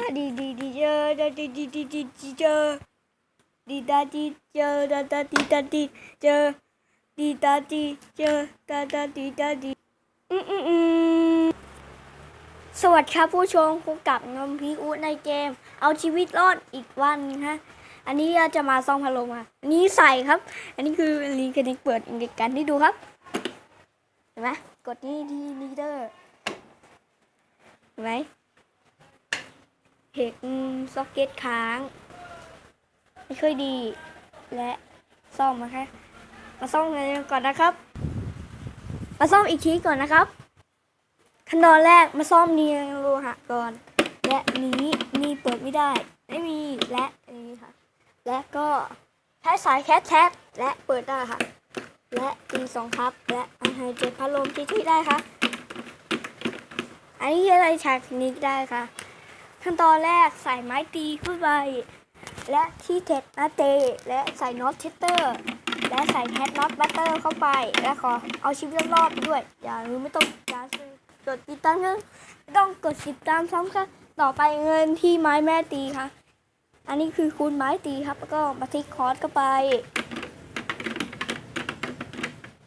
ตาดีดีดีเจอตาดีดีดีดีดีเจอดีตาดีเจอตาตาดีตาดีเจอดีตาดีเจอตาตาดีตาดีอืมอืมอืมสวัสดีครับผู้ชมพบกับนมพีอูดในเกม เอาชีวิตรอดอีกวันฮะอันนี้จะมาซ่อมพัดลมอะอันนี้ใส่ครับ อันนี้คือรีคนิกเปิดอินดิกันที่ดูครับเห็นไหมกดนี่ที่ลีเดอร์เห็นไหม เห็กซ็อกเก็ตค้าง ไม่ค่อยดี และซ่อมนะคะมาซ่อมกันก่อนนะครับ มาซ่อมอีกทีก่อนนะครับ ขั้นตอนแรกมาซ่อมเนียงโลหะก่อน และนี้นี่เปิดไม่ได้ ไม่มีและนี้ค่ะ และก็ใช้สายแคทแท็และเปิดได้ค่ะ และตีสองครับ และอันไฮเดรพัดลมที่ที่ได้ค่ะ อันนี้อะไรฉากนิกได้ค่ะ ขั้นตอนแรกใส่ไม้ตีขึ้นไป และที่เท็ดนาเต และใส่น็อตเทสเตอร์ และใส่แฮดน็อตบัตเตอร์เข้าไป และขอเอาชีวิตรอดด้วย อย่าลืมไม่ต้องอย่ากดติดตามนะต้องกดติดตามซ้ำค่ะต่อไปเงินที่ไม้แม่ตีค่ะ อันนี้คือคูณไม้ตีครับ แล้วก็มาทิกคอร์สเข้าไป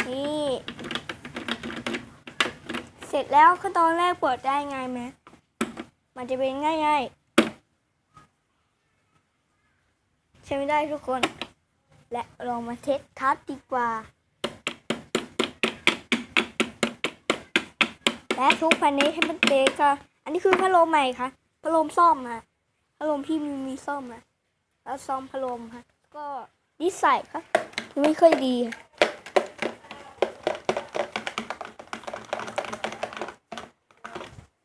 นี่ เสร็จแล้วขั้นตอนแรกเปิดได้ไงไหม มันจะเป็นง่ายๆ ใช้ไม่ได้ทุกคน และลองมาเทสคัสดีกว่า และทุกภายในให้มันเตะค่ะ อันนี้คือพัดลมใหม่ค่ะพัดลมซ่อมค่ะพัดลมพี่มีมีซ่อมค่ะแล้วซ่อมพัดลมค่ะ ก็นิสัยค่ะไม่ค่อยดีค่ะ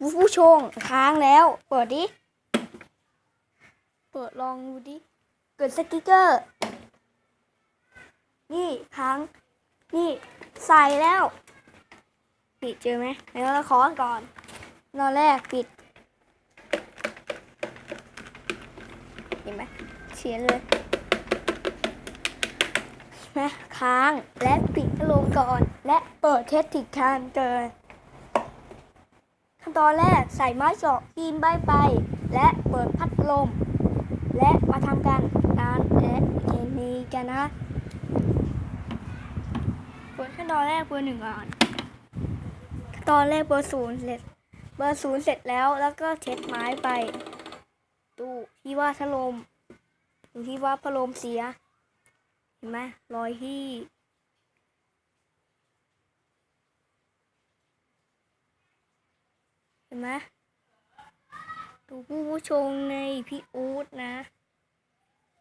ผู้ชงค้างแล้ว เปิดดิ เปิดลองดูดิ เกิดสติกเกอร์ นี่ค้าง นี่ใส่แล้ว ปิดเจอไหมแล้วเราขอก่อนตอนแรกปิด เห็นไหมเสียเลยนไหมค้างและปิดพัดลมก่อน และเปิดเทสติกคานเกิน ตอนแรกใส่ไม้สอกทีมใบไป และเปิดพัดลม และมาทำการการและเคมีกันนะเปิดขั้นตอนแรกเบอร์หนึ่งก่อนขั้นตอนแรกเบอร์ศูนย์เสร็จเบอร์ศูนย์เสร็จแล้วแล้วก็เช็ดไม้ไป ดูที่ว่าพัดลมดูที่ว่าพัดลมเสีย เห็นไหมรอยที่ เห็นไหมดูผู้ชมในพี่อู๊ดนะ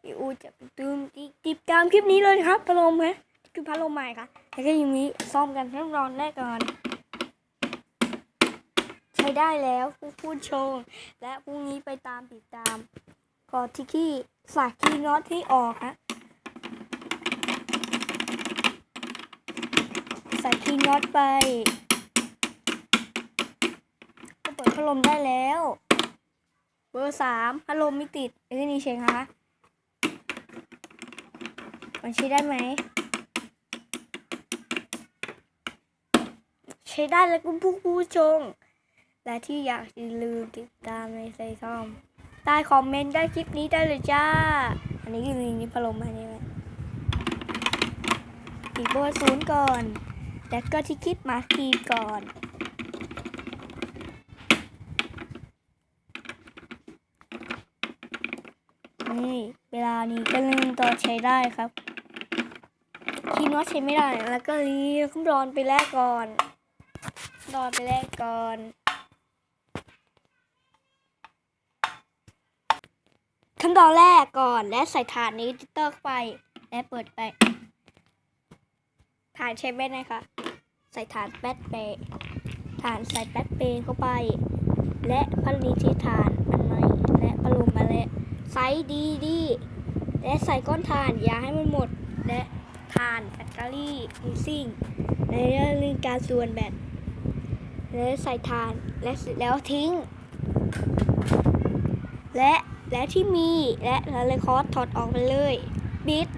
พี่อู๊ดจะไปตืมติติดตามคลิปนี้เลยครับพัดลมฮะคือพัดลมใหม่ค่ะแล้วก็ยังมีซ่อมกันทั้งรอนแรกก่อน ใช้ได้แล้วผู้ผู้ชม และพรุ่งนี้ไปตามติดตามกอที่ขี้ฝากคีย์น็อตที่ออกฮะใส่คีย์น็อตไป พัดลมได้แล้ว เบอร์สามพัดลมไม่ติดเอ้ยนี่เชงคะมันใช้ได้ไหม ใช้ได้แล้วคุณผู้ผู้ชม และที่อยากลืมติดตามในไซซ่อมใต้คอมเมนต์ได้คลิปนี้ได้เลยจ้า อันนี้คือลิงนี้พัดลมมาเนี่ยปิดเบอร์ศูนย์ก่อน แล้วก็ที่คิดมาคีก่อน นี่ เวลานี้ก็เล่นต่อใช้ได้ครับคีย์น็อตใช้ไม่ได้ แล้วก็รีขึ้นรอนไปแรกก่อนรอนไปแรกก่อนขั้นตอนแรกก่อนและใส่ฐานนี้ติเตอร์เข้าไป และเปิดไปฐานใช้ไม่ได้ค่ะใส่ฐานแป๊ดเปย์ฐานใส่แป๊ดเปย์เข้าไป และพันนี้ที่ฐานอันใหม่และปรุงมาแล้ว ใส่ดีดีๆและใส่ก้อนถ่านอย่าให้มันหมด และถ่านแบตเตอรี่มิซิ่งในเรื่องการส่วนแบตและใส่ถ่านและแล้วทิ้ง และและที่มีและเราเลยคอสถอดออกไปเลยบิด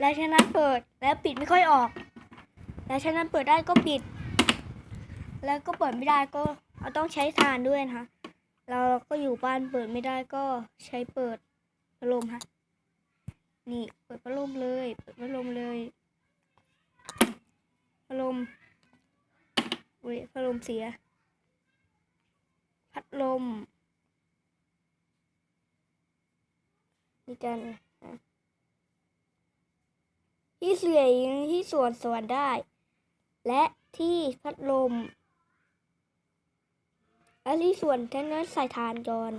และฉะนั้นเปิดและปิดไม่ค่อยออก และฉะนั้นเปิดได้ก็ปิด แล้วก็เปิดไม่ได้ก็เราต้องใช้ทานด้วยนะคะ เราก็อยู่บ้านเปิดไม่ได้ก็ใช้เปิดพัดลมฮะ นี่เปิดพัดลมเลย เปิดพัดลมเลยพัดลมอุ้พัดลมเสีย พัดลมนี่กันอะที่เสียงที่ส่วนส่วนได้ และที่พัดลม และที่ส่วนท่านนั้นใส่ทานก่อน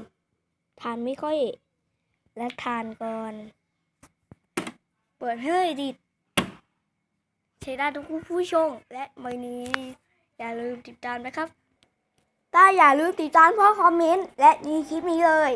ทานไม่ค่อย และทานก่อน เปิดเฮ้ยดิดใช้ได้ทุกผู้ชม และวันนี้ อย่าลืมติดตามนะครับ ถ้าอย่าลืมติดตามเพราะคอมเมนต์ และดีคลิปนี้เลย